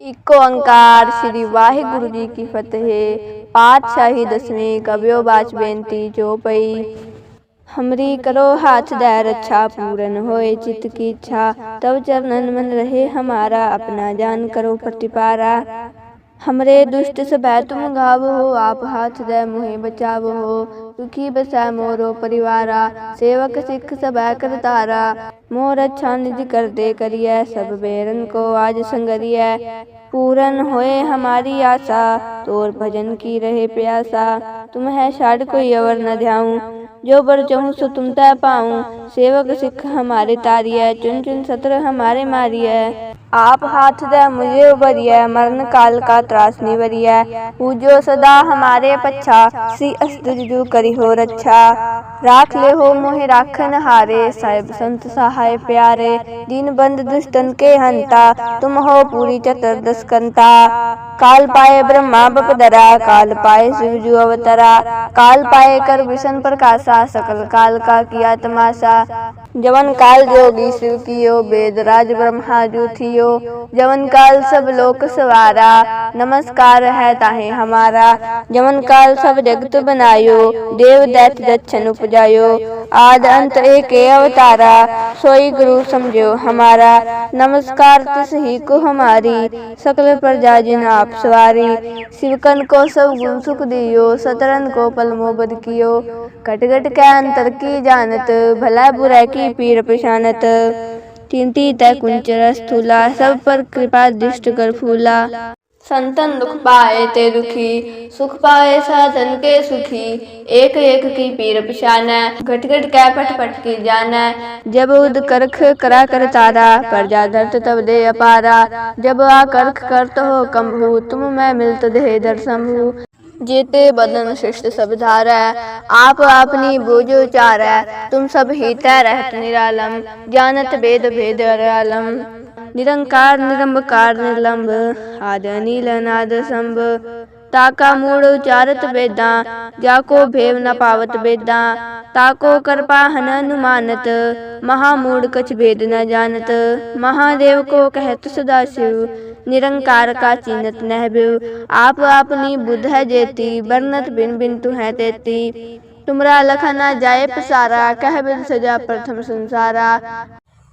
Eco Onkar Shri Wahe Guru जी की फतेह। पातशाही दसवीं कवियो बाच बेनती जो पई। हमरी करो हाथ दै रक्षा अच्छा पूरन होए चित की इच्छा। तब चरणन मन रहे हमारा, अपना जान करो प्रतिपारा। हमरे दुष्ट सबै तुम गाव हो, आप हाथ दे मुहे बचाव हो। सुखी बसै मोरो परिवारा, सेवक सिख सबै करतारा मोर अच्छा निज कर दे करिय, सब बेरन को आज संगरिय। पूरन होए हमारी आशा, तोर भजन की रहे प्यासा। तुम है छाड़ कोई अवर न ध्याऊं, जो बर चहूँ सो तुम तय पाऊँ। सेवक सिख हमारे तारिय, चुन चुन सत्र हमारे मारिय। आप हाथ दे मुझे उबरिय मरण काल का त्रास निवरिय पूजो सदा हमारे पच्छा सी जो करी हो रक्षा। राख ले हो मोहे राखन हारे, साहिब संत सहाय प्यारे। दिन बंद दुष्टन के हंता, तुम हो पूरी चतुर्दश कंता काल पाए ब्रह्मा बपदरा काल पाए शिवजू अवतरा। काल पाए कर विष्ण प्रकाशा सकल काल का किया तमाशा। जवन काल जोगी शिव कियो वेद राज ब्रह्मा जू थियो। जवन काल सब लोक सवारा, नमस्कार है ताहे हमारा। जवन काल सब जगत बनायो, देव दैत दक्षन उपजायो। आद अंत एक अवतारा, सोई गुरु समझो हमारा। नमस्कार तिस ही को हमारी, सकल प्रजा जिन आप सवारी। शिवकन को सब गुण सुख दियो, सतरन को पलमो बद कियो। घट के अंतर की जानत, भला बुरा की पीर प्रशानत तिनती तय कुंचर स्थूला सब पर कृपा दृष्ट कर फूला। संतन दुख पाए ते दुखी सुख पाए साधन के सुखी। एक एक की पीर पिशाना घट घट कै पट पट की जाना। जब उद करख करा कर तारा प्रजा धरत तब दे अपारा। जब आ करख करत हो कंभू तुम मैं मिलत दे दर्शंभू जेते बदन शिष्ट सब धारा आप आपनी बोझो चारा तुम सब ही तय रहत निरालम जानत वेद भेद आलम निरंकार निरंबकार निर्लंब आद नील नाद संभ ताका मूड उचारत वेदा जाको भेव न पावत वेदा ताको कृपा हन अनुमानत महामूड कछ भेद न जानत महादेव को कहत सदा शिव निरंकार का चिन्हत नह आप अपनी बुद्ध है जेती, वर्णत बिन बिन तु है तेती। तुमरा लखना जाए पसारा, कह बिन सजा प्रथम संसारा।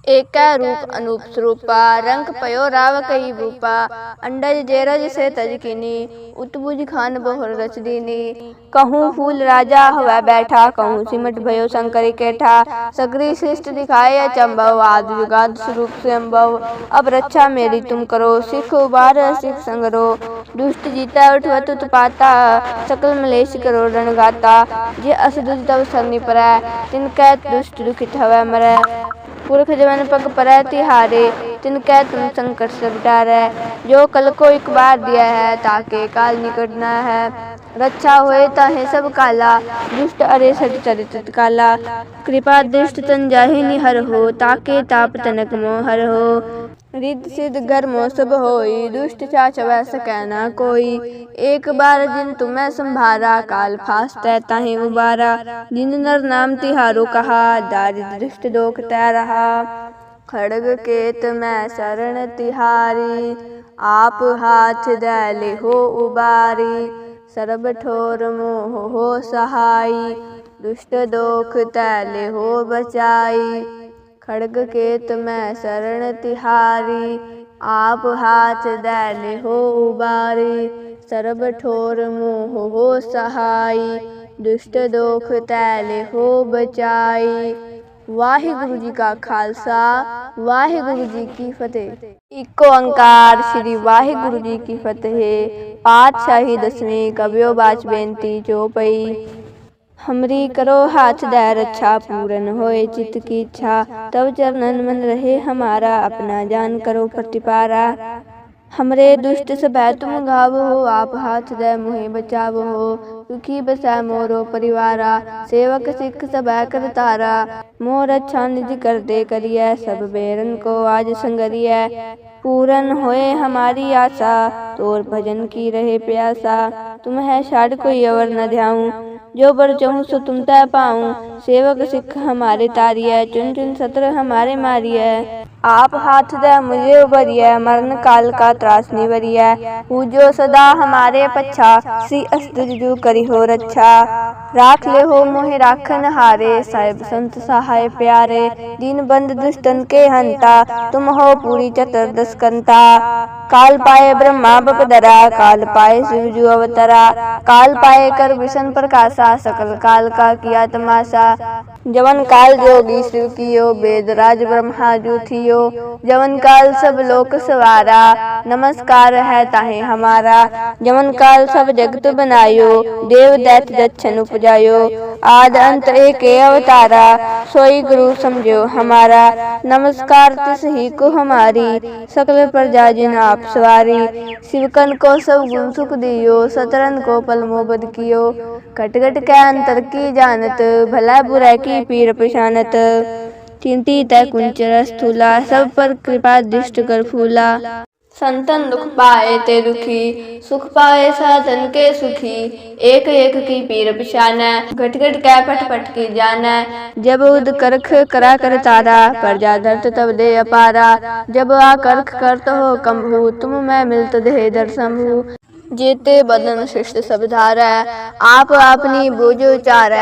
एक रूप अनूप स्वरूपा रंग पयो राव कई रूपा, अंडज जेरज से तजकिनी उत्बुज खान बहुर रच दीनी। कहूँ फूल राजा हुआ बैठा, कहूँ सिमट भयो शंकर केठा सगरी श्रेष्ठ दिखाए अचंभव, आदि युगाद स्वरूप से अब रक्षा मेरी तुम करो, सिख उबार, सिख संगरो। दुष्ट जीता, उठवत उत्पाता, सकल मलेश करो रणगाता। जे असदुज तब सरनी पर तिनकै दुष्ट दुखित हवै मरै। पुरख जवन पग पर तिहारे तिनकै तुम संकट से बिटारे। जो कल को एक बार दिया है, ताके काल निकटना है। रक्षा होए ताहे सब काला, दुष्ट अरे सट चरित काला। कृपा दुष्ट तन जाहि निहर हो, ताके ताप तनक मोहर हो। रिद्ध सिद्ध गर्मो सब होई, दुष्ट चाच वै सकै न कोई। एक बार जिन तुम्हें संभारा, काल फास्तै ताहि उबारा। जिन नर नाम तिहारो कहा, दारिद्र दृष्ट दोख तै रहा। खड़ग केत मैं शरण तिहारी, आप हाथ दैले हो उबारी। सरब ठोर मोह हो सहाई, दुष्ट दोख तैले हो बचाई। खड़ग के तुम्हें शरण तिहारी। आप हाथ दैल हो उबारी, सरब ठोर मोह हो सहाई, दुष्ट दोख तैल हो बचाई। वाहिगुरु जी का खालसा, वाहिगुरु जी की फतेह। इको अंकार श्री वाहिगुरु जी की फतेह। पातशाही दसवीं कबियो बाच बेनती चौपई हमरी करो हाथ दय रक्षा, पूरन होए चित्त की इच्छा। तब चरणन मन रहे हमारा, अपना जान करो प्रतिपारा। हमरे दुष्ट सबै तुम गाव, आप हाथ दय मुहे बचाव। हो सुखी बसै मोरो परिवारा, सेवक सिख सबै करतारा मोर अच्छा निज कर दे करिय, सब बेरन को आज संगरिय। पूरन होए हमारी आशा, तोर भजन की रहे प्यासा। तुम है छाड़ कोई अवर न ध्याऊं। जो बर चहूँ सो तुम तय पाऊँ सेवक सिख हमारे तारिय चुन चुन सत्र हमारे मारिय आप हाथ दे मुझे उबरिय मरण काल का त्रास निवरिय पूजो सदा हमारे पच्छा सी असदुजु करी हो रक्षा राख ले हो मोहि राखन हारे साहिब संत सहाय प्यारे दीन बंद दुष्टन के हंता तुम हो पूरी चतुर्दश कंता काल पाए ब्रह्मा बपदरा काल पाए शिवजू अवतरा काल पाए कर विष्ण प्रकाशा सकल काल का किया तमाशा जवन काल जोगी शिव कियो वेद राज ब्रह्मा जू थियो जवन काल सब लोक सवारा, नमस्कार है ताहे हमारा। जवन काल सब जगत बनायो, देव दैत दक्षन उपजायो। आद अंत एक अवतारा, सोई गुरु समझो हमारा। नमस्कार तिस ही को हमारी, सकल प्रजा जिन आप सवारी। शिवकन को सब गुण सुख दियो, सतरन को पल मोबद कियो। कट कट के अंतर की जानत, भला बुरा की पीर पिशानत। चिंती तय कुंचर स्थूला, सब पर कृपा दृष्ट कर फूला। संतन दुख पाए ते दुखी, सुख पाए साधन के सुखी। एक एक की पीर पिशान घट घट कै पट पट की जान जब उद करख करा कर तारा, प्रजा धरत तब दे अपारा। जब आ करख करत हो कंभू, तुम मैं मिलत दे दर जेते बदन शिष्ट सब धारा आप अपनी बोझो चार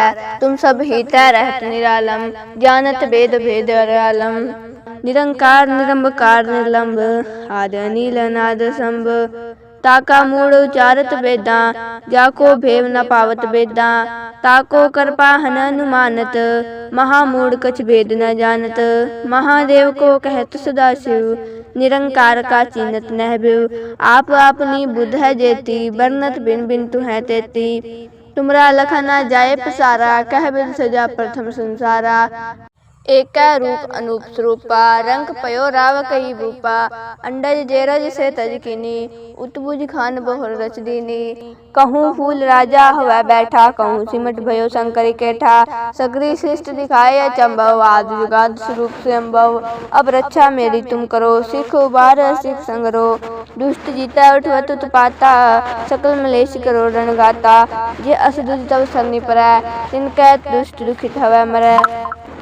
तुम सब हिता रहत निरालम जानत वेद भेद आलम निरंकार निरंबकार निर्लंब आद नील नाद संभ ताका मूड उचारत वेदा जाको भेव न पावत वेदा ताको कृपा हन अनुमानत महामूड कछ भेद न जानत महादेव को कहत सदा शिव निरंकार का चिन्हत नहबिव आप अपनी बुध है जेती वर्णत बिन बिन तु है तेती। तुमरा लखना जाए पसारा, कह बिन सजा प्रथम संसारा। एक रूप अनूप स्वरूपा रंग पयो राव कई रूपा, अंडज जेरज से तज किनी, उतबुज खान बहुर रच दीनी। कहूँ फूल राजा हुआ बैठा, कहूँ सिमट भयो शंकर केठा। सगरी शिष्ट दिखाए अचंभव आद युगाद स्वरूप से अम्भव अब रक्षा मेरी तुम करो, सिख उबार, सिख संगरो। दुष्ट जीता, उठवत उत्पाता, सकल मलेश करो रण गाता। जे असदुज तब सन्नि पर तिनकै दुष्ट दुखित हवै मरै।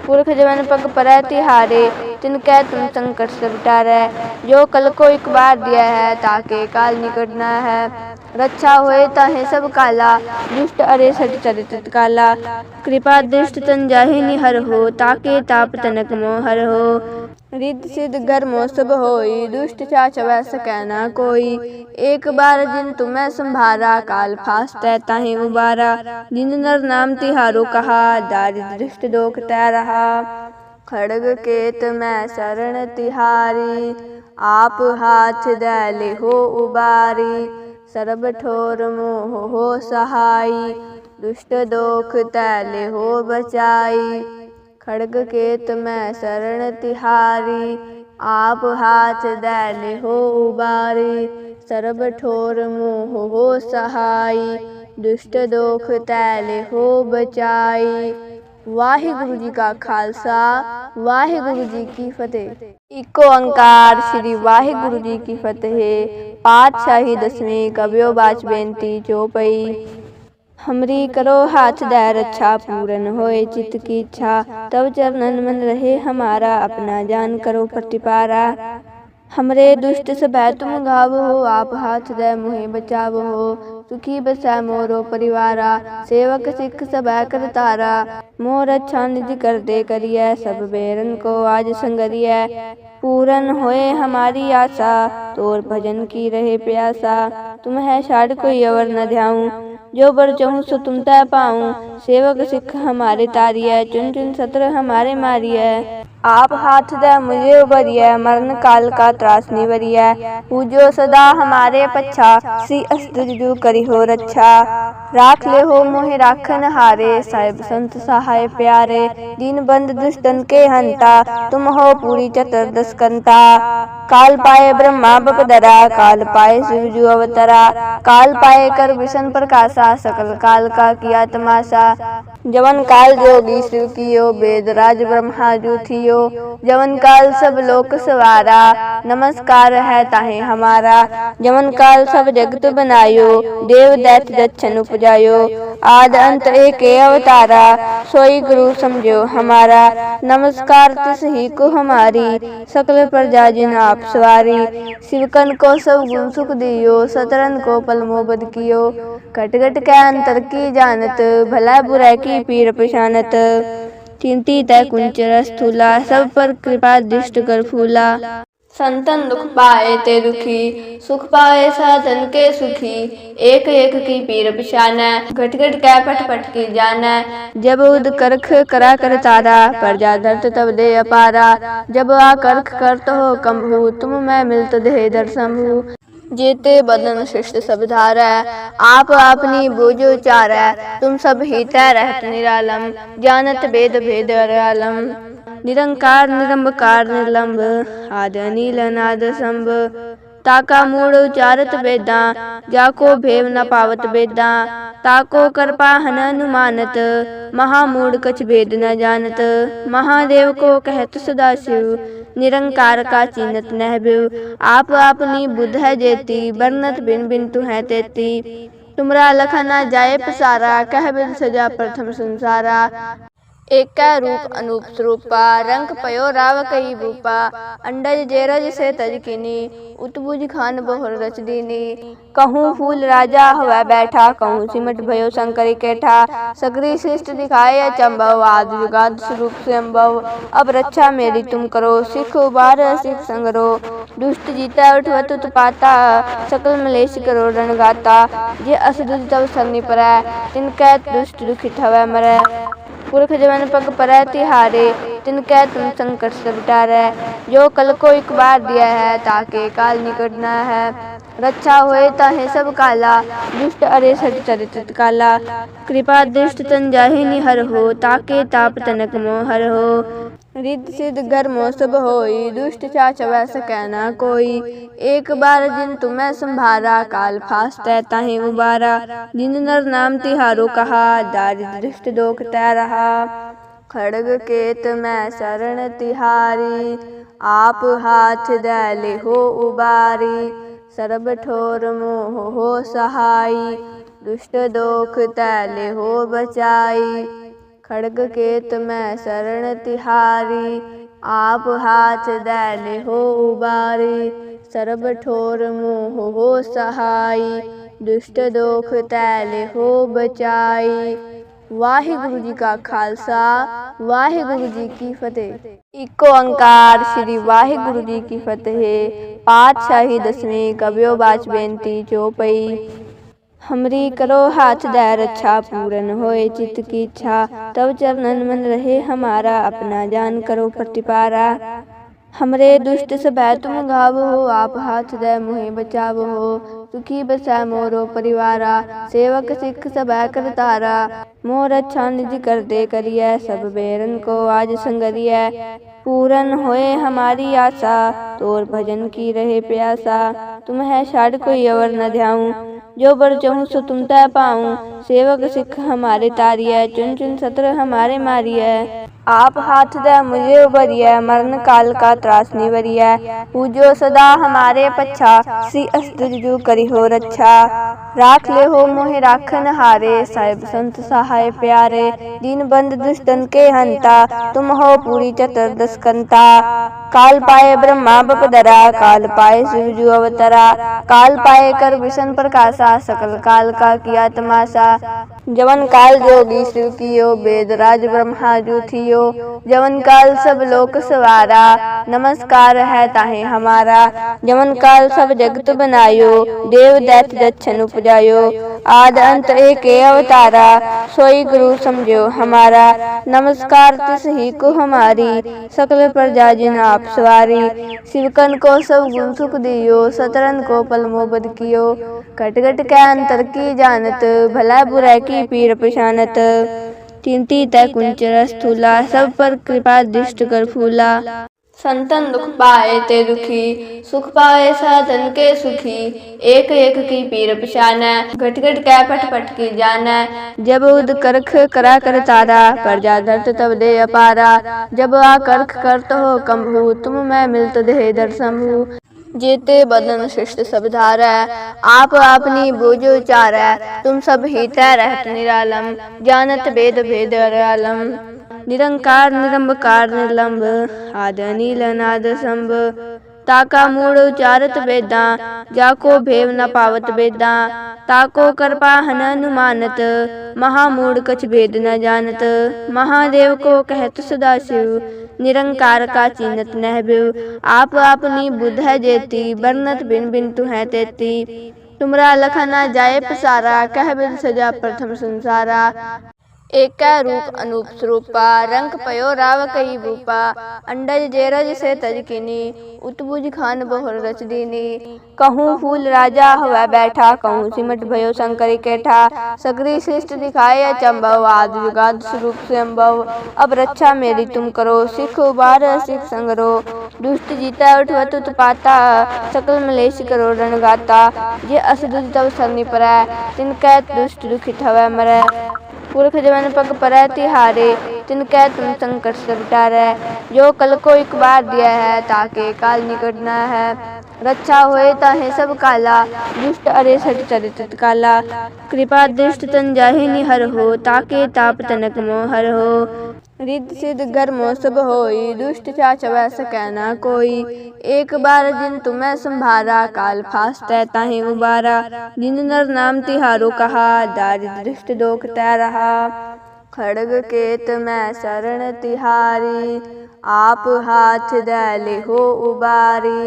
पुरख जवन पग पर तिहारे तिनकै तुम संकट से बिटारे। जो कल को एक बार दिया है, ताके काल निकटना है। रक्षा होए ताहे सब काला, दुष्ट अरे सट चरित काला। कृपा दृष्ट तन जाहि निहर हो, ताके ताप तनक मोहर हो। रिद सिद्ध गर्मो सब होई दुष्ट चाच वै सकै ना कोई एक बार जिन तुम्हें संभारा काल फास्ट ताहि उबारा जिन नर नाम तिहारो कहा दारिद्र दृष्ट दोख तै रहा खड़ग केत मैं शरण तिहारी आप हाथ दैले हो उबारी सरब ठोर मोह हो सहाई दुष्ट दोख तैले हो बचाई खड़ग केत मैं शरण तिहारी आप हाथ दैले हो उबारी सरब ठोर मोह हो सहाई दुष्ट दोख तैले हो बचाई ਵਾਹਿਗੁਰੂ ਜੀ ਕਾ ਖਾਲਸਾ ਵਾਹਿਗੁਰੂ ਜੀ ਕੀ ਫਤਿਹ ਇਕ ਓੰਕਾਰ ਸ੍ਰੀ ਵਾਹਿਗੁਰੂ ਜੀ ਕੀ ਫਤਿਹ ਪਾਤਸ਼ਾਹੀ ਦਸਵੀਂ ਕਬਿਓ ਬਾਚ ਬੇਨਤੀ ਜੋ ਪਈ हमरी करो हाथ दे रक्षा पूरन होए चित्त की इच्छा। तब चरणन मन रहे हमारा अपना जान करो प्रतिपारा। हमरे दुष्ट सब तुम गाव हो आप हाथ दे मुहे बचाव। हो सुखी बसै मोरो परिवारा। सेवक सिख सब कर तारा मोर अच्छा निज कर दे करिय सब बेरन को आज संगरिय। पूरन होए हमारी आशा। तोर भजन की रहे प्यासा। तुम है छाड़ कोई अवर न ध्याऊं। जो बर चहूँ सो तुम तय पाऊँ सेवक सिख हमारे तारिय चुन चुन सत्र हमारे मारिय आप हाथ दे मुझे उबरिय मरण काल का त्रास निवरिय पूजो सदा हमारे पच्छा सी असदुजु करी हो रक्षा राख ले हो मोहि राखन हारे, साहिब संत सहाय प्यारे। दीन बंद दुष्टन के हंता, तुम हो पूरी चतुर्दश कंता काल पाए ब्रह्मा बपदरा काल पाए शिवजू अवतरा। काल पाए कर विष्ण प्रकाशा सकल काल का किया तमाशा। जवन काल जोगी शिव कियो वेद राज ब्रह्मा जू थियो ज्योतियो जवन काल सब लोक सवारा। नमस्कार है ताहे हमारा। जवन काल सब जगत बनायो, देव दैत दच्छन उपजायो। आद अंत एक अवतारा, सोई गुरु समझो हमारा। नमस्कार तिस ही को हमारी, सकल प्रजा जिन आप सवारी। शिवकन को सब गुण सुख दियो, सतरन को पलमो बद कियो। घट के अंतर की जानत, भला बुरा की पीर पशानत चिंती तय कुंचर स्थूला सब पर कृपा दृष्ट कर फूला। संतन दुख पाए ते दुखी सुख पाए साधन के सुखी। एक एक की पीर पिशाना घट घट कै पट पट की जाना जब उद करख करा कर तारा प्रजा धरत तब दे अपारा। जब आ करख करत हो कंभू तुम मैं मिलत दे दर जेते बदन शिष्ट सब धार है आप अपनी बोझ उचार है तुम सब हित रहत निरालम, जानत भेद भेद अलम निरंकार, निरंबकार, निर्लंब, आद नील नाद संभ ताका मूढ़ उचारत वेदा जाको भेव न पावत वेदा ताको कृपा हन अनुमानत महामूढ़ कछ भेद न जानत महादेव को कहत सदा शिव निरंकार का चिन्हत नह बिव आप अपनी बुध है जेती बरनत बिन बिन तु है तेती तुमरा लखना जाए पसारा कह बिन सजा प्रथम संसारा एक रूप अनूप स्वरूपा रंग पयो राव कई भूपा, अंडज जेरज से तजकिनी उतबुज खान बहुर रच दीनी। कहूँ फूल राजा हवा बैठा, कहूँ सिमट भयो शंकर केठा सगरी सृष्ट दिखाए अचंभव, आदि युगाद स्वरूप से अम्भव अब रक्षा मेरी तुम करो, सिख उबार, सिख संगरो। दुष्ट जीता, उठवत उत्पाता सकल मलेश करो रणगाता जे अस दुज तब सन्नि पर तिनकै दुष्ट दुखित हवै मरै। पुरख जवन पग पर तिहारे तिनकै तुम संकट सब बिटारे जो कल को एक बार दिया है, ताके काल निकटना है। रक्षा होए ताहे सब काला, दुष्ट अरे सट चरित काला। कृपा दुष्ट तन जाहि निहर हो, ताके ताप तनक मोहर हो। रिद्ध सिद्ध घर मोह सब होई दुष्ट चाचवै सकै न कोई एक बार जिन तुम्हें संभारा काल फासतै ताहि उबारा जिन नर नाम तिहारो कहा दारिद्र दृष्ट दोख तै रहा खड़ग केत मैं शरण तिहारी आप हाथ दैले हो उबारी सरब ठोर मोह हो सहाई दुष्ट दोख तैले हो बचाई खड़ग केत मैं शरण तिहारी आप हाथ दैले हो उबारी सरब ठोर मोह हो सहाई दुष्ट दोख तैले हो बचाई ਵਾਹਿਗੁਰੂ ਜੀ ਕਾ ਖਾਲਸਾ ਵਾਹਿਗੁਰੂ ਜੀ ਕੀ ਫਤਿਹ ਇਕ ਓੰਕਾਰ ਸ੍ਰੀ ਵਾਹਿਗੁਰੂ ਜੀ ਕੀ ਫਤਿਹ ਪਾਤਸ਼ਾਹੀ ਦਸਵੀਂ ਕਬਿਓ ਬਾਚ ਬੇਨਤੀ ਜੋ ਪਈ हमरी करो हाथ दे रक्षा, पूरन होए चित्त की इच्छा। तब चरणन मन रहे हमारा, अपना जान करो प्रतिपारा। हमरे दुष्ट सबै तुम गाव हो आप हाथ दे मुहे बचाव। हो सुखी बसै मोरो परिवारा, सेवक सिख सबै करतारा मोर अच्छा निज कर दे करिय, सब बेरन को आज संगरिय। पूरन होए हमारी आशा, तोर भजन की रहे प्यासा। तुम है छाड़ कोई अवर न ध्याऊं। जो बर चहूँ सो तुम तय पाऊँ सेवक सिख हमारे तारिय चुन चुन सत्र हमारे मारिय आप हाथ दे मुझे उबरिय मरण काल का त्रास निवरिय पूजो सदा हमारे पच्छा सी अस्त्र जो करी हो रक्षा। राख ले हो मोहे राखन हारे, साहिब संत सहाय प्यारे। दीन बंद दुष्टन के हंता, तुम हो पूरी चतुर्दश कंता काल पाए ब्रह्मा बपदरा, काल पाए शिवजू अवतरा। काल पाए कर विष्ण प्रकाशा, सकल काल का किया तमाशा। जवन काल जोगी शिव कियो वेद राज ब्रह्मा जू थियो। जवन काल सब लोक सवारा। नमस्कार है ताहे हमारा। जवन काल सब जगत बनायो, देव दैत दच्छन उपजायो। आद अंत एक अवतारा, सोई गुरु समझो हमारा। नमस्कार तिस ही को हमारी, सकल प्रजा जिन आप सवारी। शिवकन को सब गुण सुख दियो, सतरन को पलमो बद कियो। घट के अंतर की जानत, भला बुरा की पीर पशानत चिंती तय कुंचर स्थूला सब पर कृपा दृष्ट कर फूला। संतन दुख पाए ते दुखी सुख पाए साधन के सुखी। एक एक की पीर पिशाना घट घट कै पट पट की जाना जब उद करख करा कर तारा प्रजा धरत तब दे अपारा। जब आ करख करत हो कंभू तुम मैं मिलत दे दर्शंभू। जेते बदन शिष्ट सब धारै आप आपनी बोझो उचारै तुम सब ही तय रहत निरालम जानत वेद भेद अरआलम निरंकार निरंबकार निर्लंब आद अनील अनाद संभ ताका मूढ़ उचारत वेदा जाको भेव न पावत वेदा ताको कृपा हन अनुमानत महामूढ़ कछ भेद न जानत महादेव को कहत सदाशिव निरंकार का चीनत नह बिव आप अपनी बुध है जेती बरनत बिन बिन तु है तेती तुमरा लखना जाए पसारा कह बिन सजा प्रथम संसारा एक रूप अनूप स्वरूपा रंग पयो राव कई भूपा। अंडज जेरज से तज किनी, उतबुज खान बहुर रच दीनी। कहूँ फूल राजा हवा बैठा, कहूँ सिमट भयो शंकर केठा सगरी श्रेष्ठ दिखाए अचंभव आदि जुगाद स्वरूप से अम्भव अब रक्षा मेरी तुम करो, सिख उबार, सिख संगरो। दुष्ट जीता, उठवत उत्पाता। सकल मलेश करो रण गाता जे असदुज तब सरनी पर तिनकै दुष्ट दुखित हवै मरै। पुरख जवन पग पर तिहारे तिनके तुम संकट से बिटारे। जो कल को एक बार दिया है, ताके काल निकटना है। रक्षा होए ताहे सब काला, दुष्ट अरे सट चरित काला। कृपा दुष्ट तन जाहि निहर हो, ताके ताप तनक मोहर हो। रिद्ध सिद्ध गर्मो सब होई, दुष्ट चाचव सकै न कोई, एक बार जिन तुम्हें संभारा, काल फास्तै ताहि उबारा। जिन नर नाम तिहारो कहा, दारिद्र दृष्ट दोख तै रहा। खड़ग केत मैं शरण तिहारी, आप हाथ दैले हो उबारी।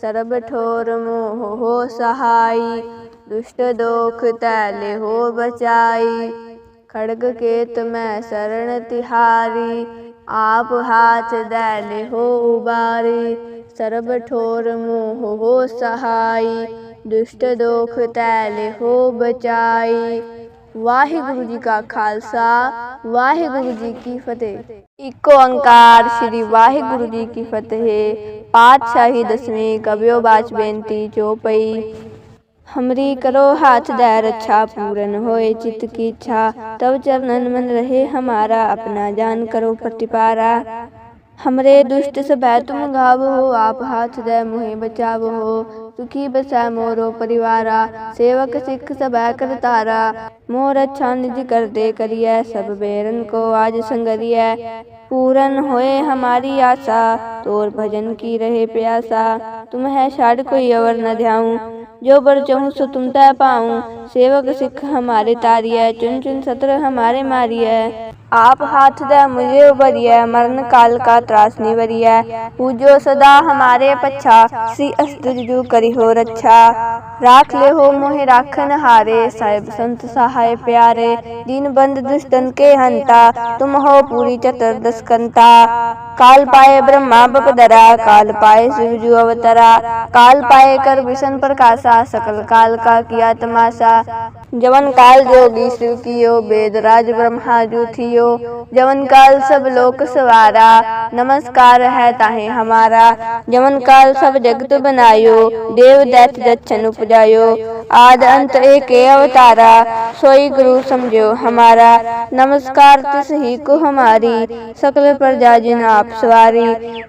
सरब ठोर मोह हो सहाई, दुष्ट दोख तैले हो बचाई। खड़ग केत में शरण तिहारी। आप हाथ दैल हो उबारी। सर्ब ठोर मोह हो सहाय। दुष्ट दोख तैल हो बचाई। वाहिगुरु जी का खालसा। वाहिगुरु जी की फतेह। इको अंकार श्री वाहिगुरु जी की फतेह। पातशाही दसवीं कवियो बाच बेनती चौपई हमरी करो हाथ दय रक्षा पूरन होए चित्त की इच्छा। तब चरणन मन रहे हमारा, अपना जान करो प्रतिपारा। हमरे दुष्ट सब तुम गाव हो आप हाथ दय मुहे बचाव। हो सुखी बसै मोरो परिवारा, सेवक सिख सब कर तारा। मोर अच्छा निज कर दे करिय, सब बेरन को आज संगरिय। पूरन होए हमारी आशा, तोर भजन की रहे प्यासा। तुम है छाड़ कोई अवर न ध्याऊं। जो बर चहूँ सो तुम तय पाऊँ सेवक सिख हमारे तारिय चुन चुन सत्र हमारे मारिय आप हाथ दे मुझे उबरिय मरण काल का त्रास निवरिय पूजो सदा हमारे पच्छा श्री अस्तुजु करी हो रक्षा। राख ले हो मोहे राखन हारे, साहिब संत सहाय प्यारे। दीन बंद दुष्टन के हंता, तुम हो पूरी चतुर्दश कंता काल पाए ब्रह्मा बपदरा काल पाए शिवजू अवतरा। काल पाए कर विष्ण प्रकाशा सकल काल का किया तमाशा। जवन काल जोगी शिव कियो वेद राज ब्रह्मा जू थियो जवन काल सब लोक सवारा, नमस्कार है ताहे हमारा। जवन काल सब जगत बनायो, देव दैत दच्छन उपजायो। आद अंत एक अवतारा, सोई गुरु समझो हमारा। नमस्कार तिस ही को हमारी, सकल प्रजा जिन आप सवारी।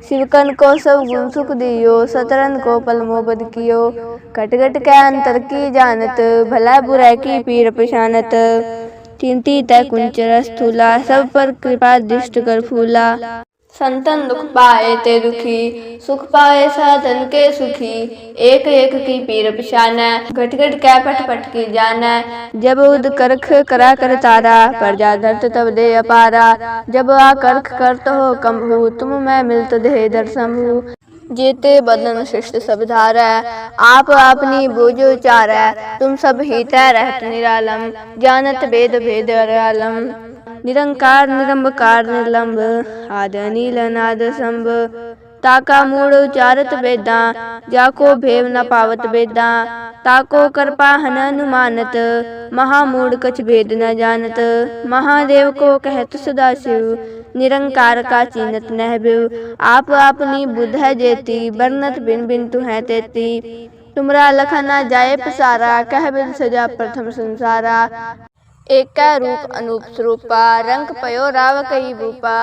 शिवकन को सब गुण सुख दियो, सतरन को पलमो बद कियो। कट कट के अंतर की जानत, भला बुरा की पीर पशानत चिंती तय कुंचर स्थूला सब पर कृपा दृष्ट कर फूला। संतन दुख पाए ते दुखी सुख पाए साधन के सुखी। एक एक की पीर पिशाना घट घट कै पट पट की जान जब उद करख करा कर तारा प्रजा धरत तब दे अपारा। जब आ करख करत हो कंभू तुम मैं मिलत दे दर्शंभू। जेते बदन शिष्ट सब धारै आप अपनी बोझो चार तुम सब ही तय रहत निरालम। जानत वेद भेद अरआलम निरंकार निरंबकार निर्लंब। आद नील नाद संभ ਤਾਕਾ ਮੂੜ ਉਚਾਰਤ ਵੇਦਾਂ ਜਾ ਕੋ ਭੇਵ ਨ ਪਾਵਤ ਵੇਦਾਂ ਤਾਕੋ ਕਰਪਾ ਹਨ ਅਨੁਮਾਨਤ ਮਹਾ ਮੂੜ ਕਛ ਭੇਦ ਨ ਜਾਣਤ ਮਹਾਦੇਵ ਕੋ ਕਹਿਤ ਸਦਾ ਸਿਵ निरंकार का चिन्हत नह आप अपनी बुद्ध है जेती बरनत बिन बिन तु है तेती तुमरा लखना जाए पसारा कह बिन सजा प्रथम संसारा एक रूप अनूप स्वरूपा रंग पयो राव कई भूपा,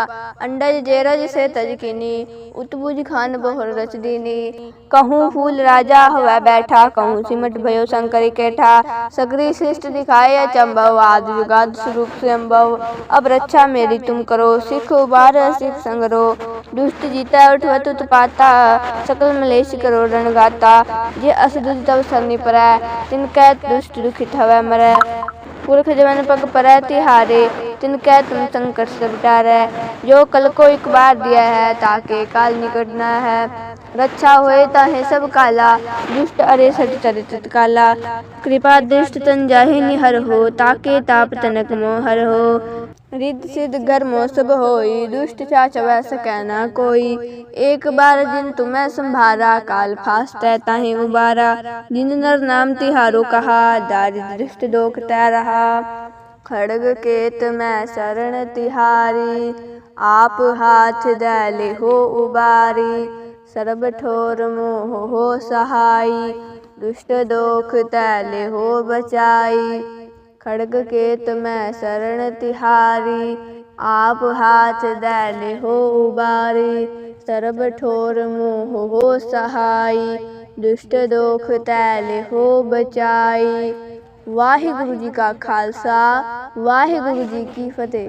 अंडज जेरज से तजकिनी उतबुज खान बहुर रच दीनी। कहूँ फूल राजा हुआ बैठा, कहूँ सिमट भयो शंकर केठा सगरी श्रेष्ठ दिखाए अचंभव आदि युगाद स्वरूप संभव अब रक्षा मेरी तुम करो, सिख उबार, सिख संगरो। दुष्ट जीता, उठवत उत्पाता, सकल मलेश करो रणगाता। जे असदुल तब सरनी पर तिनकै दुष्ट दुखित हवै मरै। पुरख जवन पग पर तिहारे तिनकै तुम संकट से बिटारे। जो कल को एक बार दिया है, ताके काल निकटना है। रक्षा होए ताहे सब काला, दुष्ट अरे सट चरित काला। कृपा दृष्ट तन जाहि निहर हो, ताके ताप तनक मोहर हो। रिद्ध सिद्ध गर्मो सब होई दुष्ट चाच वै सकै न कोई एक बार जिन तुम्हें संभारा काल फासतै ताहि उबारा जिन नर नाम तिहारो कहा दारिद्र दृष्ट दोख तै रहा खड़ग केत मैं शरण तिहारी आप हाथ दैले हो उबारी सरब ठोर मोह हो सहाई दुष्ट दोख तैले हो बचाई खड़ग केत तुम्हें शरण तिहारी, आप हाथ दैल हो उबारी। सर्ब ठोर मोह हो सहाई, दुष्ट दोख तैल हो बचाई। वाहिगुरु जी का खालसा, वाहिगुरु जी की फतेह।